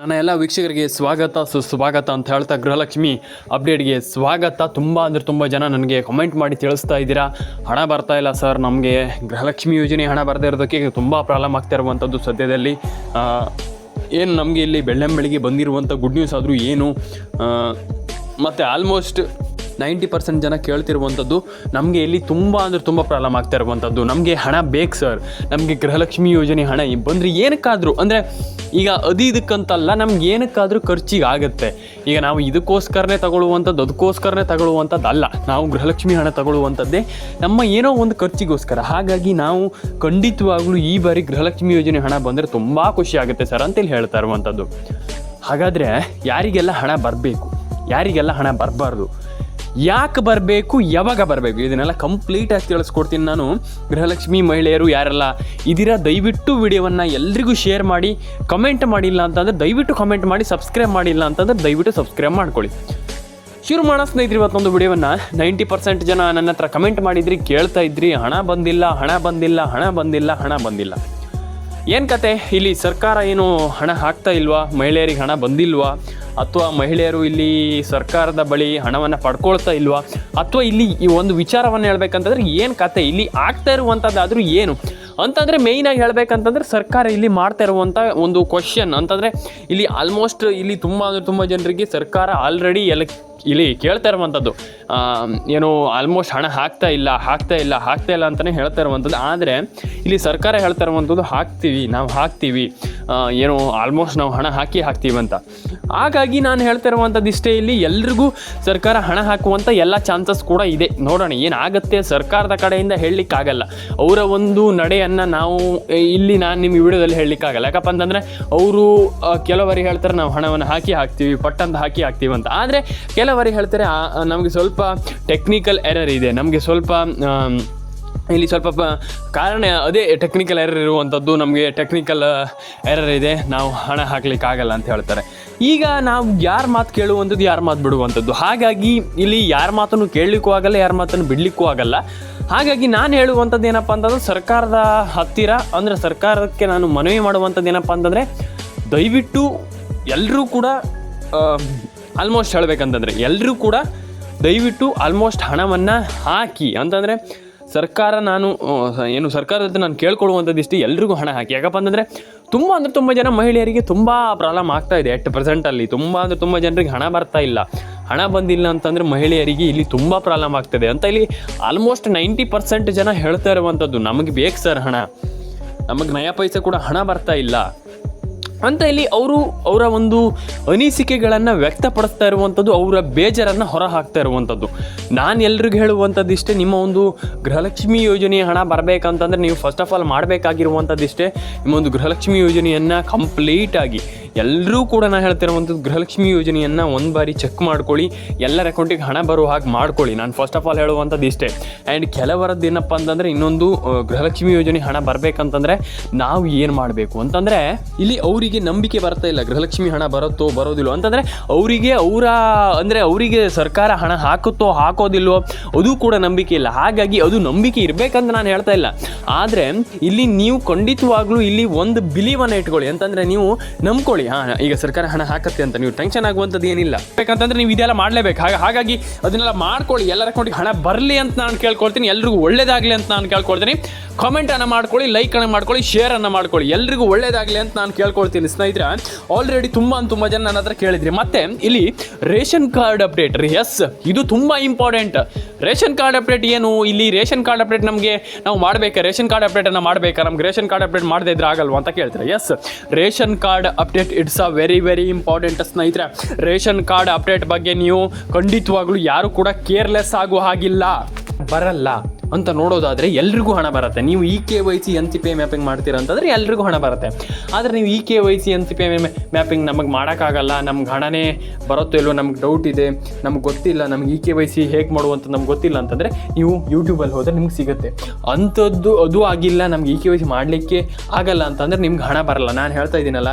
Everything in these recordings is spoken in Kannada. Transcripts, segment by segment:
ನನ್ನ ಎಲ್ಲ ವೀಕ್ಷಕರಿಗೆ ಸ್ವಾಗತ, ಸುಸ್ವಾಗತ ಅಂತ ಹೇಳ್ತಾ ಗೃಹಲಕ್ಷ್ಮಿ ಅಪ್ಡೇಟ್ಗೆ ಸ್ವಾಗತ. ತುಂಬ ಅಂದರೆ ತುಂಬ ಜನ ನನಗೆ ಕಮೆಂಟ್ ಮಾಡಿ ತಿಳಿಸ್ತಾ ಇದ್ದೀರಾ. ಹಣ ಬರ್ತಾ ಇಲ್ಲ ಸರ್, ನಮಗೆ ಗೃಹಲಕ್ಷ್ಮಿ ಯೋಜನೆ ಹಣ ಬರದೇ ಇರೋದಕ್ಕೆ ತುಂಬ ಪ್ರಾಬ್ಲಮ್ ಆಗ್ತಾ ಇರುವಂಥದ್ದು ಸದ್ಯದಲ್ಲಿ. ಏನು ನಮಗೆ ಇಲ್ಲಿ ಬೆಳ್ಳಂಬೆಳಿಗ್ಗೆ ಬಂದಿರುವಂಥ ಗುಡ್ ನ್ಯೂಸ್ ಆದರೂ ಏನು? ಮತ್ತು ಆಲ್ಮೋಸ್ಟ್ ನೈಂಟಿ ಪರ್ಸೆಂಟ್ ಜನ ಕೇಳ್ತಿರುವಂಥದ್ದು ನಮಗೆ ಇಲ್ಲಿ ತುಂಬ ಅಂದರೆ ತುಂಬ ಪ್ರಾಬ್ಲಮ್ ಆಗ್ತಾ ಇರುವಂಥದ್ದು. ನಮಗೆ ಹಣ ಬೇಕು ಸರ್. ನಮಗೆ ಗೃಹಲಕ್ಷ್ಮಿ ಯೋಜನೆ ಹಣ ಬಂದರೆ ಏನಕ್ಕಾದರೂ ಅಂದರೆ ಈಗ ಅದು ಇದಕ್ಕಂತಲ್ಲ ನಮ್ಗೆ ಏನಕ್ಕಾದರೂ ಖರ್ಚಿಗೆ ಆಗುತ್ತೆ. ಈಗ ನಾವು ಇದಕ್ಕೋಸ್ಕರನೇ ತಗೊಳ್ಳುವಂಥದ್ದು, ಅದಕ್ಕೋಸ್ಕರನೇ ತಗೊಳ್ಳುವಂಥದ್ದು ಅಲ್ಲ. ನಾವು ಗೃಹಲಕ್ಷ್ಮಿ ಹಣ ತಗೊಳ್ಳುವಂಥದ್ದೇ ನಮ್ಮ ಏನೋ ಒಂದು ಖರ್ಚಿಗೋಸ್ಕರ. ಹಾಗಾಗಿ ನಾವು ಖಂಡಿತವಾಗ್ಲೂ ಈ ಬಾರಿ ಗೃಹಲಕ್ಷ್ಮಿ ಯೋಜನೆ ಹಣ ಬಂದರೆ ತುಂಬ ಖುಷಿ ಆಗುತ್ತೆ ಸರ್ ಅಂತೇಳಿ ಹೇಳ್ತಾ ಇರುವಂಥದ್ದು. ಹಾಗಾದರೆ ಯಾರಿಗೆಲ್ಲ ಹಣ ಬರಬೇಕು, ಯಾರಿಗೆಲ್ಲ ಹಣ ಬರಬಾರ್ದು ಯಾಕೆ ಬರಬೇಕು, ಯಾವಾಗ ಬರಬೇಕು? ಇದನ್ನೆಲ್ಲ ಕಂಪ್ಲೀಟಾಗಿ ತಿಳಿಸ್ಕೊಡ್ತೀನಿ ನಾನು. ಗೃಹಲಕ್ಷ್ಮಿ ಮಹಿಳೆಯರು ಯಾರೆಲ್ಲ ಇದೀರಾ ದಯವಿಟ್ಟು ವಿಡಿಯೋವನ್ನು ಎಲ್ರಿಗೂ ಶೇರ್ ಮಾಡಿ ಕಮೆಂಟ್ ಮಾಡಿಲ್ಲ ಅಂತಂದರೆ ದಯವಿಟ್ಟು ಕಮೆಂಟ್ ಮಾಡಿ ಸಬ್ಸ್ಕ್ರೈಬ್ ಮಾಡಿಲ್ಲ ಅಂತಂದರೆ ದಯವಿಟ್ಟು ಸಬ್ಸ್ಕ್ರೈಬ್ ಮಾಡ್ಕೊಳ್ಳಿ. ಶುರು ಮಾಡೋ ಸ್ನೇಹಿತರೆ, ಇವತ್ತೊಂದು ವಿಡಿಯೋವನ್ನು. ನೈಂಟಿ ಪರ್ಸೆಂಟ್ ಜನ ನನ್ನ ಹತ್ರ ಕಮೆಂಟ್ ಮಾಡಿದ್ರಿ, ಕೇಳ್ತಾ ಇದ್ರಿ, ಹಣ ಬಂದಿಲ್ಲ ಹಣ ಬಂದಿಲ್ಲ ಹಣ ಬಂದಿಲ್ಲ ಹಣ ಬಂದಿಲ್ಲ. ಏನು ಕತೆ? ಇಲ್ಲಿ ಸರ್ಕಾರ ಏನು ಹಣ ಹಾಕ್ತಾ ಇಲ್ವಾ? ಮಹಿಳೆಯರಿಗೆ ಹಣ ಬಂದಿಲ್ವಾ? ಅಥವಾ ಮಹಿಳೆಯರು ಇಲ್ಲಿ ಸರ್ಕಾರದ ಬಳಿ ಹಣವನ್ನು ಪಡ್ಕೊಳ್ತಾ ಇಲ್ವಾ? ಅಥವಾ ಇಲ್ಲಿ ಈ ಒಂದು ವಿಚಾರವನ್ನು ಹೇಳ್ಬೇಕಂತಂದ್ರೆ ಏನು ಕತೆ? ಇಲ್ಲಿ ಆಗ್ತಾ ಇರುವಂಥದ್ದಾದರೂ ಏನು? ಅಂತಂದರೆ ಮೇಯ್ನಾಗಿ ಹೇಳಬೇಕಂತಂದ್ರೆ ಸರ್ಕಾರ ಇಲ್ಲಿ ಮಾಡ್ತಾ ಇರುವಂಥ ಒಂದು ಕ್ವಶನ್ ಅಂತಂದರೆ ಇಲ್ಲಿ ಆಲ್ಮೋಸ್ಟ್ ಇಲ್ಲಿ ತುಂಬ ಅಂದರೆ ತುಂಬ ಜನರಿಗೆ ಸರ್ಕಾರ ಆಲ್ರೆಡಿ ಎಲ್ಲ ಇಲ್ಲಿ ಕೇಳ್ತಾ ಇರುವಂಥದ್ದು ಏನು ಆಲ್ಮೋಸ್ಟ್ ಹಣ ಹಾಕ್ತಾ ಇಲ್ಲ ಹಾಕ್ತಾ ಇಲ್ಲ ಹಾಕ್ತಾ ಇಲ್ಲ ಅಂತಲೇ ಹೇಳ್ತಾ ಇರುವಂಥದ್ದು ಆದರೆ ಇಲ್ಲಿ ಸರ್ಕಾರ ಹೇಳ್ತಾ ಇರುವಂಥದ್ದು ಹಾಕ್ತೀವಿ, ನಾವು ಹಾಕ್ತೀವಿ. ಏನು ಆಲ್ಮೋಸ್ಟ್ ನಾವು ಹಣ ಹಾಕಿ ಹಾಕ್ತೀವಿ ಅಂತ. ಹಾಗಾಗಿ ನಾನು ಹೇಳ್ತಾ ಇರುವಂಥದ್ದು ಇಷ್ಟೇ, ಇಲ್ಲಿ ಎಲ್ರಿಗೂ ಸರ್ಕಾರ ಹಣ ಹಾಕುವಂಥ ಎಲ್ಲ ಚಾನ್ಸಸ್ ಕೂಡ ಇದೆ. ನೋಡೋಣ ಏನಾಗುತ್ತೆ ಸರ್ಕಾರದ ಕಡೆಯಿಂದ ಹೇಳಲಿಕ್ಕಾಗಲ್ಲ. ಅವರ ಒಂದು ನಡೆಯನ್ನು ನಾವು ಇಲ್ಲಿ ನಾನು ನಿಮ್ಮ ವಿಡಿಯೋದಲ್ಲಿ ಹೇಳಲಿಕ್ಕಾಗಲ್ಲ. ಯಾಕಪ್ಪ ಅಂತಂದರೆ ಅವರು ಕೆಲವರಿಗೆ ಹೇಳ್ತಾರೆ ನಾವು ಹಣವನ್ನು ಹಾಕಿ ಹಾಕ್ತೀವಿ ಪಟ್ಟಂತ ಹಾಕಿ ಹಾಕ್ತೀವಿ ಅಂತ. ಆದರೆ ಕೆಲವರಿಗೆ ಹೇಳ್ತಾರೆ ನಮಗೆ ಸ್ವಲ್ಪ ಟೆಕ್ನಿಕಲ್ ಎರರ್ ಇದೆ. ನಮಗೆ ಸ್ವಲ್ಪ ಇಲ್ಲಿ ಸ್ವಲ್ಪ ಕಾರಣ ಅದೇ ಟೆಕ್ನಿಕಲ್ ಎರರ್ ಇರುವಂಥದ್ದು ನಮಗೆ ಟೆಕ್ನಿಕಲ್ ಎರರ್ ಇದೆ. ನಾವು ಹಣ ಹಾಕ್ಲಿಕ್ಕೆ ಆಗಲ್ಲ ಅಂತ ಹೇಳ್ತಾರೆ. ಈಗ ನಾವು ಯಾರ ಮಾತು ಕೇಳುವಂಥದ್ದು ಯಾರ ಮಾತು ಬಿಡುವಂಥದ್ದು ಹಾಗಾಗಿ ಇಲ್ಲಿ ಯಾರ ಮಾತನ್ನು ಕೇಳಲಿಕ್ಕೂ ಆಗಲ್ಲ, ಯಾರ ಮಾತನ್ನು ಬಿಡಲಿಕ್ಕೂ ಆಗಲ್ಲ. ಹಾಗಾಗಿ ನಾನು ಹೇಳುವಂಥದ್ದು ಏನಪ್ಪ ಅಂತಂದ್ರೆ, ಸರ್ಕಾರದ ಹತ್ತಿರ, ಅಂದರೆ ಸರ್ಕಾರಕ್ಕೆ ನಾನು ಮನವಿ ಮಾಡುವಂಥದ್ದು ಏನಪ್ಪ ಅಂತಂದರೆ, ದಯವಿಟ್ಟು ಎಲ್ಲರೂ ಕೂಡ ಆಲ್ಮೋಸ್ಟ್ ಹೇಳ್ಬೇಕಂತಂದರೆ ಎಲ್ಲರೂ ಕೂಡ ದಯವಿಟ್ಟು ಆಲ್ಮೋಸ್ಟ್ ಹಣವನ್ನು ಹಾಕಿ. ಅಂತಂದರೆ ಸರ್ಕಾರ ನಾನು ಏನು ಸರ್ಕಾರದ ನಾನು ಕೇಳ್ಕೊಳ್ಳುವಂಥದ್ದು ಇಷ್ಟು ಎಲ್ರಿಗೂ ಹಣ ಹಾಕಿ. ಯಾಕಪ್ಪ ಅಂತಂದರೆ ತುಂಬ ಅಂದರೆ ತುಂಬ ಜನ ಮಹಿಳೆಯರಿಗೆ ತುಂಬ ಪ್ರಾಬ್ಲಮ್ ಆಗ್ತಾ ಇದೆ ಎಟ್ ಪ್ರೆಸೆಂಟಲ್ಲಿ ತುಂಬ ಅಂದರೆ ತುಂಬ ಜನರಿಗೆ ಹಣ ಬರ್ತಾ ಇಲ್ಲ. ಹಣ ಬಂದಿಲ್ಲ ಅಂತಂದರೆ ಮಹಿಳೆಯರಿಗೆ ಇಲ್ಲಿ ತುಂಬ ಪ್ರಾಬ್ಲಮ್ ಆಗ್ತದೆ ಅಂತ ಇಲ್ಲಿ ಆಲ್ಮೋಸ್ಟ್ ನೈಂಟಿ ಪರ್ಸೆಂಟ್ ಜನ ಹೇಳ್ತಾ ಇರುವಂಥದ್ದು. ನಮಗೆ ಬೇಕು ಸರ್ ಹಣ. ನಮಗೆ ನಯ ಪೈಸೆ ಕೂಡ ಹಣ ಬರ್ತಾ ಇಲ್ಲ. ಅಂತ ಇಲ್ಲಿ ಅವರು ಅವರ ಒಂದು ಅನಿಸಿಕೆಗಳನ್ನು ವ್ಯಕ್ತಪಡಿಸ್ತಾ ಇರುವಂಥದ್ದು ಅವರ ಬೇಜಾರನ್ನು ಹೊರ ಹಾಕ್ತಾ ಇರುವಂಥದ್ದು ನಾನು ಎಲ್ರಿಗೂ ಹೇಳುವಂಥದ್ದು ಇಷ್ಟೇ, ನಿಮ್ಮ ಒಂದು ಗೃಹಲಕ್ಷ್ಮಿ ಯೋಜನೆಯ ಹಣ ಬರಬೇಕಂತಂದರೆ ನೀವು ಫಸ್ಟ್ ಆಫ್ ಆಲ್ ಮಾಡಬೇಕಾಗಿರುವಂಥದ್ದು ಇಷ್ಟೇ. ನಿಮ್ಮ ಒಂದು ಗೃಹಲಕ್ಷ್ಮಿ ಯೋಜನೆಯನ್ನು ಕಂಪ್ಲೀಟಾಗಿ ಎಲ್ಲರೂ ಕೂಡ ನಾನು ಹೇಳ್ತಿರುವಂಥದ್ದು ಗೃಹಲಕ್ಷ್ಮಿ ಯೋಜನೆಯನ್ನು ಒಂದು ಬಾರಿ ಚೆಕ್ ಮಾಡ್ಕೊಳ್ಳಿ. ಎಲ್ಲರ ಅಕೌಂಟಿಗೆ ಹಣ ಬರೋ ಹಾಗೆ ಮಾಡ್ಕೊಳ್ಳಿ. ನಾನು ಫಸ್ಟ್ ಆಫ್ ಆಲ್ ಹೇಳುವಂಥದ್ದು ಇಷ್ಟೇ. ಆ್ಯಂಡ್ ಕೆಲವರದ್ದು ಏನಪ್ಪ ಅಂತಂದರೆ ಇನ್ನೊಂದು ಗೃಹಲಕ್ಷ್ಮಿ ಯೋಜನೆ ಹಣ ಬರಬೇಕಂತಂದರೆ ನಾವು ಏನು ಮಾಡಬೇಕು? ಅಂತಂದರೆ ಇಲ್ಲಿ ಅವರಿಗೆ ನಂಬಿಕೆ ಬರ್ತಾ ಇಲ್ಲ. ಗೃಹಲಕ್ಷ್ಮಿ ಹಣ ಬರುತ್ತೋ ಬರೋದಿಲ್ಲೋ ಅಂತಂದರೆ ಅವರಿಗೆ ಅವರ, ಅಂದರೆ ಅವರಿಗೆ ಸರ್ಕಾರ ಹಣ ಹಾಕುತ್ತೋ, ಹಾಕೋದಿಲ್ವೋ? ಅದು ಕೂಡ ನಂಬಿಕೆ ಇಲ್ಲ. ಹಾಗಾಗಿ ಅದು ನಂಬಿಕೆ ಇರಬೇಕಂತ ನಾನು ಹೇಳ್ತಾ ಇಲ್ಲ. ಆದರೆ ಇಲ್ಲಿ ನೀವು ಖಂಡಿತವಾಗ್ಲೂ ಇಲ್ಲಿ ಒಂದು ಬಿಲೀವನ್ನು ಇಟ್ಕೊಳ್ಳಿ. ಅಂತಂದರೆ ನೀವು ನಂಬ್ಕೊಳ್ಳಿ. ಹಾಂ ಈಗ ಸರ್ಕಾರ ಹಣ ಹಾಕತ್ತೆ ಅಂತ, ನೀವು ಟೆನ್ಷನ್ ಆಗುವಂಥದ್ದು ಏನಿಲ್ಲ. ಬೇಕಂತಂದ್ರೆ ನೀವು ಇದೆಲ್ಲ ಮಾಡಲೇಬೇಕು. ಹಾಗೆ, ಹಾಗಾಗಿ ಅದನ್ನೆಲ್ಲ ಮಾಡ್ಕೊಳ್ಳಿ. ಎಲ್ಲರ ಅಕೌಂಟಿಗೆ ಹಣ ಬರಲಿ ಅಂತ ನಾನು ಕೇಳ್ಕೊಳ್ತೀನಿ. ಎಲ್ರಿಗೂ ಒಳ್ಳೇದಾಗಲಿ ಅಂತ ನಾನು ಕೇಳ್ಕೊಳ್ತೀನಿ. ಕಾಮೆಂಟನ್ನು ಮಾಡ್ಕೊಳ್ಳಿ ಲೈಕನ್ನು ಮಾಡ್ಕೊಳ್ಳಿ ಶೇರನ್ನು ಮಾಡ್ಕೊಳ್ಳಿ. ಎಲ್ರಿಗೂ ಒಳ್ಳೇದಾಗಲಿ ಅಂತ ನಾನು ಕೇಳ್ಕೊಳ್ತೀನಿ. ಸ್ನೇಹಿತರೆ ಆಲ್ರೆಡಿ ತುಂಬ ತುಂಬ ಜನ ನನ್ನ ಹತ್ರ ಕೇಳಿದ್ರಿ. ಮತ್ತೆ ಇಲ್ಲಿ ರೇಷನ್ ಕಾರ್ಡ್ ಅಪ್ಡೇಟ್ ರೀ. ಎಸ್ ಇದು ತುಂಬ ಇಂಪಾರ್ಟೆಂಟ್ ರೇಷನ್ ಕಾರ್ಡ್ ಅಪ್ಡೇಟ್ ಏನು? ಇಲ್ಲಿ ರೇಷನ್ ಕಾರ್ಡ್ ಅಪ್ಡೇಟ್ ನಮಗೆ ನಾವು ಮಾಡಬೇಕಾ? ರೇಷನ್ ಕಾರ್ಡ್ ಅಪ್ಡೇಟನ್ನು ಮಾಡಬೇಕಾ? ನಮ್ಗೆ ರೇಷನ್ ಕಾರ್ಡ್ ಅಪ್ಡೇಟ್ ಮಾಡದೇ ಇದ್ರೆ ಆಗಲ್ವಾ ಅಂತ ಕೇಳ್ತಾರೆ? Yes ration card update it's a very very important ಸ್ನೇಹಿತರೆ, ರೇಷನ್ ಕಾರ್ಡ್ ಅಪ್ಡೇಟ್ ಬಗ್ಗೆ ನೀವು ಖಂಡಿತವಾಗ್ಲೂ ಯಾರು ಕೂಡ ಕೇರ್ಲೆಸ್ ಆಗೋ ಹಾಗಿಲ್ಲ. ಬರಲ್ಲ ಅಂತ ನೋಡೋದಾದರೆ ಎಲ್ರಿಗೂ ಹಣ ಬರುತ್ತೆ. ನೀವು E K Y C N C P mapping ಮಾಡ್ತೀರಾ ಅಂತಂದರೆ ಎಲ್ರಿಗೂ ಹಣ ಬರುತ್ತೆ. ಆದರೆ ನೀವು E K Y C N C P mapping ನಮಗೆ ಮಾಡೋಕ್ಕಾಗಲ್ಲ. ನಮ್ಗೆ ಹಣನೇ ಬರುತ್ತೋ ಇಲ್ವೋ ನಮ್ಗೆ ಡೌಟ್ ಇದೆ. ನಮ್ಗೆ ಗೊತ್ತಿಲ್ಲ ನಮ್ಗೆ ಇ ಕೆ ವೈ ಸಿ ಹೇಗೆ ಮಾಡುವಂಥ ನಮ್ಗೆ ಗೊತ್ತಿಲ್ಲ ಅಂತಂದರೆ ನೀವು ಯೂಟ್ಯೂಬಲ್ಲಿ ಹೋದರೆ ನಿಮ್ಗೆ ಸಿಗುತ್ತೆ. ಅಂಥದ್ದು ಅದು ಆಗಿಲ್ಲ. ನಮ್ಗೆ ಇ ಕೆ ವೈ ಸಿ ಮಾಡಲಿಕ್ಕೆ ಆಗಲ್ಲ ಅಂತಂದರೆ ನಿಮ್ಗೆ ಹಣ ಬರಲ್ಲ. ನಾನು ಹೇಳ್ತಾ ಇದ್ದೀನಲ್ಲ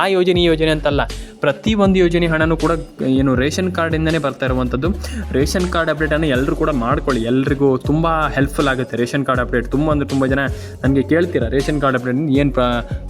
ಆ ಯೋಜನೆ ಈ ಯೋಜನೆ ಅಂತಲ್ಲ. ಪ್ರತಿ ಒಂದು ಯೋಜನೆ ಹಣನೂ ಕೂಡ ಏನು ರೇಷನ್ ಕಾರ್ಡಿಂದನೇ ಬರ್ತಾ ಇರುವಂಥದ್ದು ರೇಷನ್ ಕಾರ್ಡ್ ಅಪ್ಡೇಟನ್ನು ಎಲ್ಲರೂ ಕೂಡ ಮಾಡ್ಕೊಳ್ಳಿ. ಎಲ್ರಿಗೂ ತುಂಬ ಹೆಲ್ಪ್ಫುಲ್ ಆಗುತ್ತೆ ರೇಷನ್ ಕಾರ್ಡ್ ಅಪ್ಡೇಟ್. ತುಂಬ ಅಂದರೆ ತುಂಬ ಜನ ನನಗೆ ಕೇಳ್ತೀರಾ ರೇಷನ್ ಕಾರ್ಡ್ ಅಪ್ಡೇಟ್ ಏನು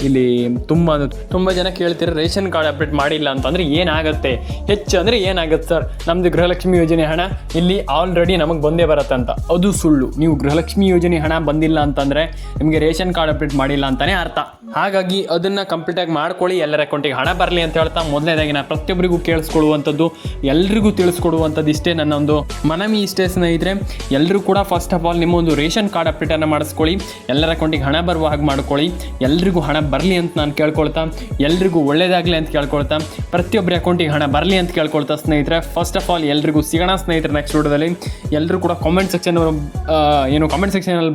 ಇಲ್ಲಿ ತುಂಬ ತುಂಬ ಜನ ಕೇಳ್ತೀರಾ ರೇಷನ್ ಕಾರ್ಡ್ ಅಪ್ಡೇಟ್ ಮಾಡಿಲ್ಲ ಅಂತಂದರೆ ಏನಾಗುತ್ತೆ? ಹೆಚ್ಚು ಅಂದರೆ ಏನಾಗುತ್ತೆ ಸರ್? ನಮ್ಮದು ಗೃಹಲಕ್ಷ್ಮಿ ಯೋಜನೆ ಹಣ ಇಲ್ಲಿ ಆಲ್ರೆಡಿ ನಮಗೆ ಬಂದೇ ಬರುತ್ತೆ ಅಂತ. ಅದು ಸುಳ್ಳು. ನೀವು ಗೃಹಲಕ್ಷ್ಮಿ ಯೋಜನೆ ಹಣ ಬಂದಿಲ್ಲ ಅಂತಂದರೆ ನಿಮಗೆ ರೇಷನ್ ಕಾರ್ಡ್ ಅಪ್ಡೇಟ್ ಮಾಡಿಲ್ಲ ಅಂತಲೇ ಅರ್ಥ. ಹಾಗಾಗಿ ಅದನ್ನು ಕಂಪ್ಲೀಟಾಗಿ ಮಾಡ್ಕೊಳ್ಳಿ. ಎಲ್ಲರ ಅಕೌಂಟಿಗೆ ಹಣ ಬರಲಿ ಅಂತ ಹೇಳ್ತಾ ಮೊದಲನೇದಾಗಿ ನಾನು ಪ್ರತಿಯೊಬ್ಬರಿಗೂ ಕೇಳಿಸ್ಕೊಳ್ಳುವಂಥದ್ದು ಎಲ್ರಿಗೂ ತಿಳಿಸ್ಕೊಡುವಂಥದ್ದು ಇಷ್ಟೇ ನನ್ನ ಒಂದು ಮನವಿ ಇಷ್ಟೇ ಸ್ನೇಹಿತರೆ. ಎಲ್ಲರೂ ಕೂಡ ಫಸ್ಟ್ ಆಫ್ ಆಲ್ ನಿಮ್ಮ ಒಂದು ರೇಷನ್ ಕಾರ್ಡ್ ಅಪ್ಡೇಟನ್ನು ಮಾಡಿಸ್ಕೊಳ್ಳಿ, ಎಲ್ಲರ ಅಕೌಂಟಿಗೆ ಹಣ ಬರುವ ಹಾಗೆ ಮಾಡ್ಕೊಳ್ಳಿ. ಎಲ್ರಿಗೂ ಹಣ ಬರಲಿ ಅಂತ ನಾನು ಕೇಳ್ಕೊಳ್ತಾ, ಎಲ್ರಿಗೂ ಒಳ್ಳೇದಾಗಲಿ ಅಂತ ಕೇಳ್ಕೊಳ್ತಾ, ಪ್ರತಿಯೊಬ್ಬರ ಅಕೌಂಟಿಗೆ ಹಣ ಬರಲಿ ಅಂತ ಕೇಳ್ಕೊಳ್ತಾ ಸ್ನೇಹಿತರೆ. ಫಸ್ಟ್ ಆಫ್ ಆಲ್ ಎಲ್ರಿಗೂ ಸಿಗೋಣ ಸ್ನೇಹಿತರೆ ನೆಕ್ಸ್ಟ್ ವಿಡಿಯೋದಲ್ಲಿ. ಎಲ್ಲರೂ ಕೂಡ ಕಾಮೆಂಟ್ ಸೆಕ್ಷನ್ ಏನು ಕಾಮೆಂಟ್ ಸೆಕ್ಷನಲ್ಲಿ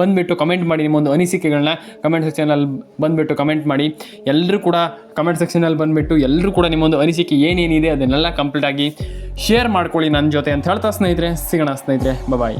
ಬಂದುಬಿಟ್ಟು ಕಮೆಂಟ್ ಮಾಡಿ ನಿಮ್ಮ ಒಂದು ಅನಿಸಿಕೆಗಳನ್ನ ಕಮೆಂಟ್ ಸೆಕ್ಷನಲ್ಲಿ ಬಂದುಬಿಟ್ಟು ಕಮೆಂಟ್ ಮಾಡಿ. ಎಲ್ಲರೂ ಕೂಡ ಕಮೆಂಟ್ ಸೆಕ್ಷನಲ್ಲಿ ಬಂದುಬಿಟ್ಟು ಎಲ್ಲರೂ ಕೂಡ ನಿಮ್ಮೊಂದು ಅನಿಸಿಕೆ ಏನೇನಿದೆ ಅದನ್ನೆಲ್ಲ ಕಂಪ್ಲೀಟಾಗಿ ಶೇರ್ ಮಾಡ್ಕೊಳ್ಳಿ ನನ್ನ ಜೊತೆ ಅಂತ ಹೇಳ್ತಾ ಸ್ನೇಹಿತರೆ, ಸಿಗೋಣ ಸ್ನೇಹಿತರೆ ಬಾಯ್